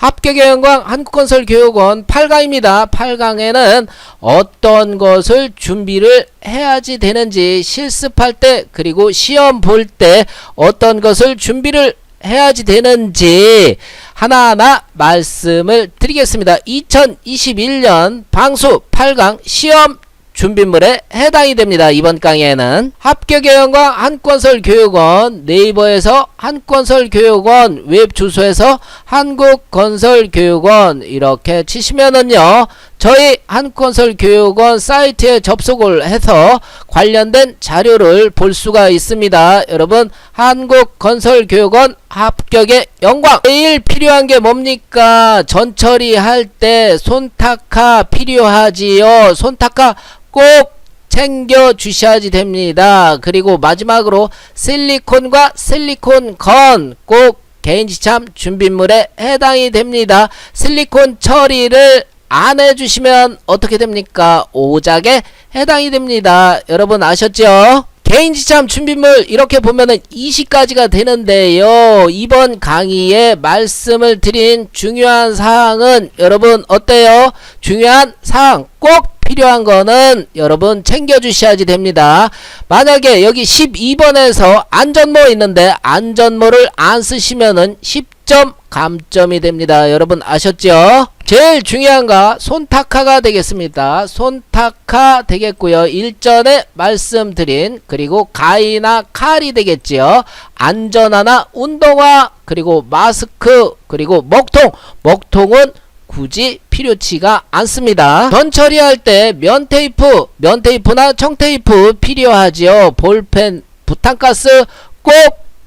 합격여행광 한국건설교육원 8강입니다. 8강에는 어떤 것을 준비를 해야지 되는지 실습할 때 그리고 시험 볼 때 어떤 것을 준비를 해야지 되는지 하나하나 말씀을 드리겠습니다. 2021년 방수 8강 시험 준비물에 해당이 됩니다. 이번 강의에는 합격여행과 한건설교육원 네이버에서 한건설교육원 웹 주소에서 한국건설교육원 이렇게 치시면은요 저희 한건설교육원 사이트에 접속을 해서 관련된 자료를 볼 수가 있습니다. 여러분 한국건설교육원 합격의 영광 제일 필요한 게 뭡니까 전처리 할 때 손타카 필요하지요 손타카 꼭 챙겨 주셔야지 됩니다. 그리고 마지막으로 실리콘과 실리콘 건 꼭 개인지참 준비물에 해당이 됩니다. 실리콘 처리를 안 해주시면 어떻게 됩니까? 오작에 해당이 됩니다. 여러분 아셨죠? 개인지참 준비물 이렇게 보면은 20가지가 되는데요. 이번 강의에 말씀을 드린 중요한 사항은 여러분 어때요? 중요한 사항 꼭 필요한 거는 여러분 챙겨주셔야지 됩니다. 만약에 여기 12번에서 안전모 있는데 안전모를 안 쓰시면은 10점 감점이 됩니다. 여러분 아셨죠? 제일 중요한 거 손타카가 되겠습니다. 손타카 되겠고요. 일전에 말씀드린 그리고 가이나 칼이 되겠지요. 안전화나 운동화 그리고 마스크 그리고 먹통 먹통은 굳이 필요치가 않습니다. 전 처리할 때 면테이프, 면테이프나 청테이프 필요하지요. 볼펜, 부탄가스 꼭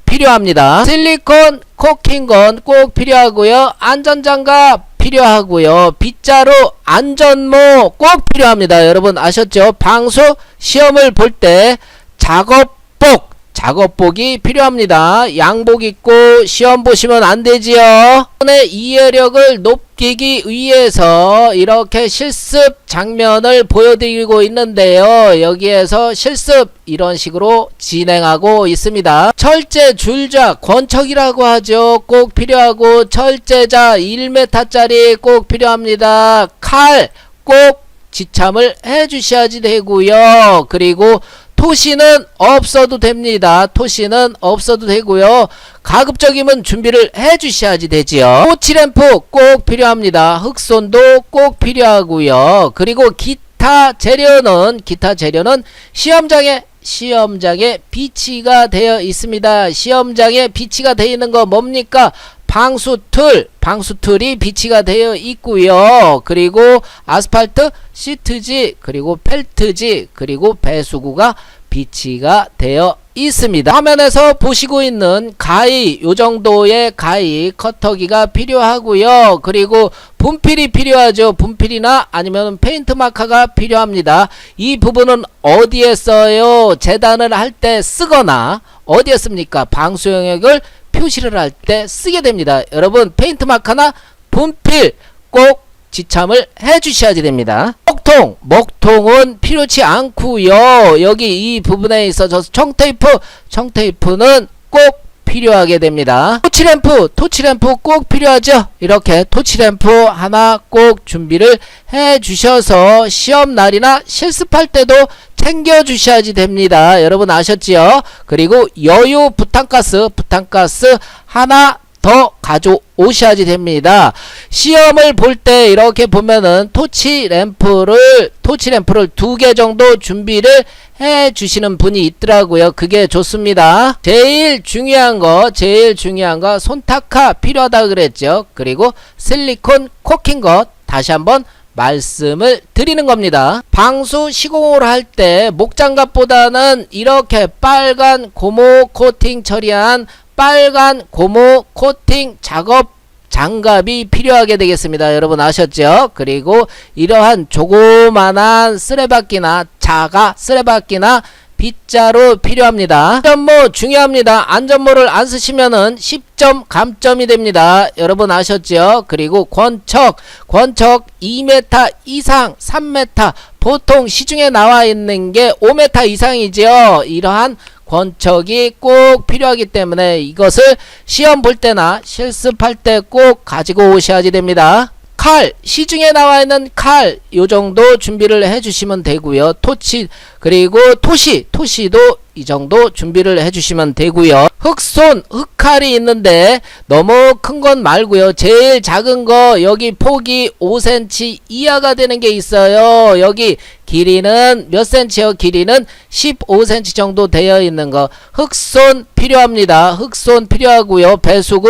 필요합니다. 실리콘 코킹건 꼭 필요하고요. 안전장갑 필요하고요. 빗자루 안전모 꼭 필요합니다. 여러분 아셨죠? 방수 시험을 볼 때 작업복 작업복이 필요합니다. 양복 입고 시험 보시면 안 되지요. 의 이해력을 높 이기 위해서 이렇게 실습 장면을 보여드리고 있는데요. 여기에서 실습 이런 식으로 진행하고 있습니다. 철제 줄자 권척이라고 하죠. 꼭 필요하고 철제자 1m짜리 꼭 필요합니다. 칼 꼭 지참을 해 주셔야지 되고요. 그리고 토시는 없어도 됩니다. 토시는 없어도 되고요. 가급적이면 준비를 해 주셔야지 되지요. 토치램프 꼭 필요합니다. 흑손도 꼭 필요하고요. 그리고 기타 재료는 기타 재료는 시험장에 시험장에 비치가 되어 있습니다. 시험장에 비치가 되어 있는 거 뭡니까? 방수틀, 방수틀이 비치가 되어 있고요. 그리고 아스팔트 시트지, 그리고 펠트지, 그리고 배수구가 비치가 되어 있습니다. 화면에서 보시고 있는 가위, 요 정도의 가위, 커터기가 필요하고요. 그리고 분필이 필요하죠. 분필이나 아니면 페인트 마커가 필요합니다. 이 부분은 어디에 써요? 재단을 할 때 쓰거나 어디에 씁니까? 방수 영역을 표시를 할 때 쓰게 됩니다. 여러분 페인트 마커나 분필 꼭 지참을 해 주셔야 됩니다. 먹통 먹통은 필요치 않고요. 여기 이 부분에 있어서 청테이프 청테이프는 꼭 필요하게 됩니다. 토치램프 토치램프 꼭 필요하죠. 이렇게 토치램프 하나 꼭 준비를 해 주셔서 시험 날이나 실습할 때도 챙겨 주셔야지 됩니다. 여러분 아셨지요? 그리고 여유 부탄가스 부탄가스 하나 더 가져오셔야지 됩니다. 시험을 볼 때 이렇게 보면은 토치 램프를 토치 램프를 두 개 정도 준비를 해 주시는 분이 있더라고요. 그게 좋습니다. 제일 중요한 거 제일 중요한 거 손타카 필요하다 그랬죠. 그리고 실리콘 코킹 것 다시 한번 말씀을 드리는 겁니다. 방수 시공을 할 때 목장갑보다는 이렇게 빨간 고무 코팅 처리한 빨간 고무 코팅 작업 장갑이 필요하게 되겠습니다. 여러분 아셨죠? 그리고 이러한 조그만한 쓰레받기나 자가 쓰레받기나 빗자루 필요합니다. 안전모 중요합니다. 안전모를 안 쓰시면은 10점 감점이 됩니다. 여러분 아셨죠? 그리고 권척, 권척 2m 이상, 3m 보통 시중에 나와 있는 게 5m 이상이죠. 이러한 권척이 꼭 필요하기 때문에 이것을 시험 볼 때나 실습할 때 꼭 가지고 오셔야지 됩니다. 칼, 시중에 나와 있는 칼, 요 정도 준비를 해 주시면 되고요. 토치, 그리고 토시, 토시도 이 정도 준비를 해 주시면 되고요. 흑손, 흑칼이 있는데 너무 큰 건 말고요. 제일 작은 거 여기 폭이 5cm 이하가 되는 게 있어요. 여기 길이는 몇 cm요? 길이는 15cm 정도 되어 있는 거. 흑손 필요합니다. 흑손 필요하고요. 배수구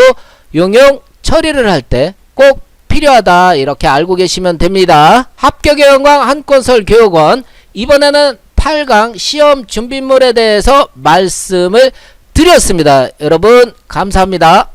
용용 처리를 할 때 꼭 필요하다 이렇게 알고 계시면 됩니다. 합격의 영광 한건설 교육원 이번에는 8강 시험 준비물에 대해서 말씀을 드렸습니다. 여러분 감사합니다.